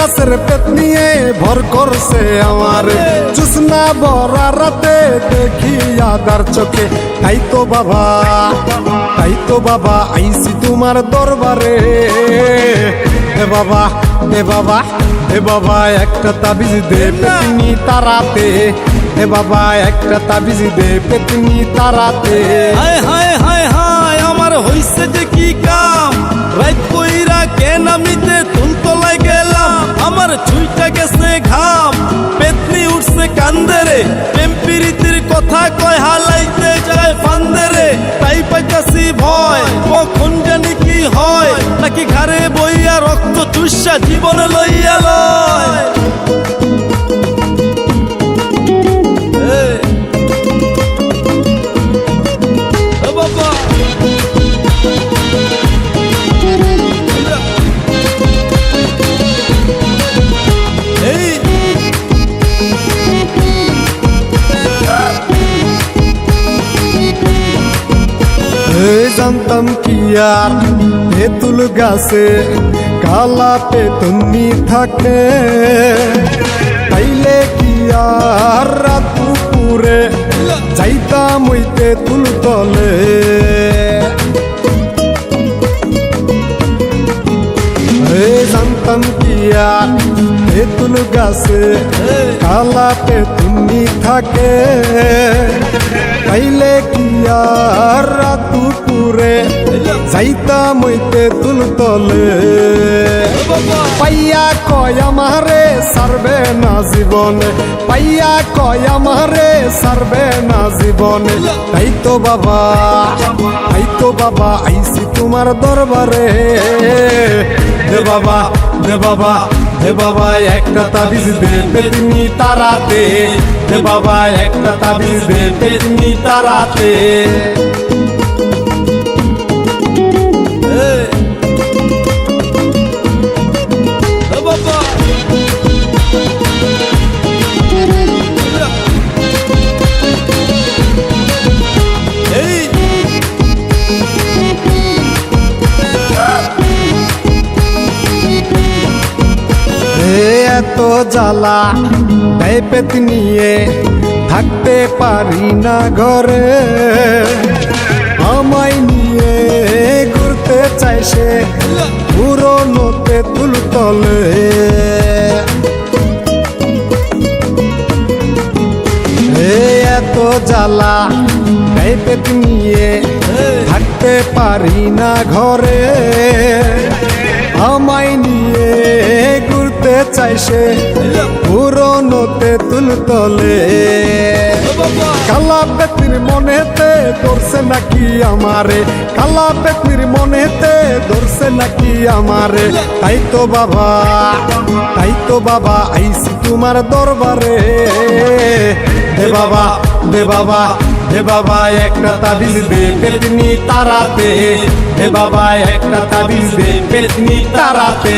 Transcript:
গাছের পেট নিয়ে ভর করছে আমার। জুসনা বরা রাতে দেখি আদার চোখে তাই তো বাবা তাই তো বাবা আইসি তোমার দরবারে। এ বাবা এ বাবা এ বাবা, একটা তাবিজ দে পেতনি তারাতে। এ বাবা, একটা তাবিজ দে পেতনি তারাতে। হায় হায় হায় হায়, আমার হইছে যে কি কাম কান্দেরে টেম্পিরিতির কথা কয়, হালাইতে যায় ফান্দেরে তাই পাইতাছি ভয়, কখন জানি কি হয়। নাকি ঘরে বইয়া রক্ত চুষা জীবন লইয়া লয়। জানতাম কি আর? তেঁতুল গাছে কালা পেতনি থাকে। তাইলে কি আর রাত দুপুরে যাইতাম ওই তেঁতুল তলে? জানতাম কি আর? তেঁতুল গাছে কালা পেতনি থাকে। তাইলে কি আর রাত দুপুরে যাইতাম ওই তেঁতুল তলে পাইয়া কয় আমারে সারবে না জীবনে। পাইয়া কয় আমারে সারবে না জীবনে। তাই তো বাবা তাই তো বাবা আইসি তোমার দরবারে। দে বাবা দে বাবা। দে বাবা একটা তাবিজ দে পেতনি তারাতে। হে বাবা একটা তাবিজ দে পেতনি তারাতে। এত জ্বালা দেয় পেত নিয়ে থাকতে পারি না ঘরে। আমায় নিয়ে ঘুরতে চাই সে পুরোনোতে তুল তলে এ এত জ্বালা দেয় পেত নিয়ে থাকতে পারি না ঘরে। আমায় নিয়ে ঘুরতে চাই সে পুরোনোতে তুল তলে। কালা পেতির মনেতে ধরছে নাকি আমারে? কালা পেতির মনেতে ধরছে নাকি আমারে? তাই তো বাবা, তাই তো বাবা আইসি তোমার দরবারে। হে বাবা, দে বাবা হে বাবা, একটা তাবিজ দে পেতনি তারাতে। হে বাবা, একটা তাবিজ দে পেতনি তারাতে।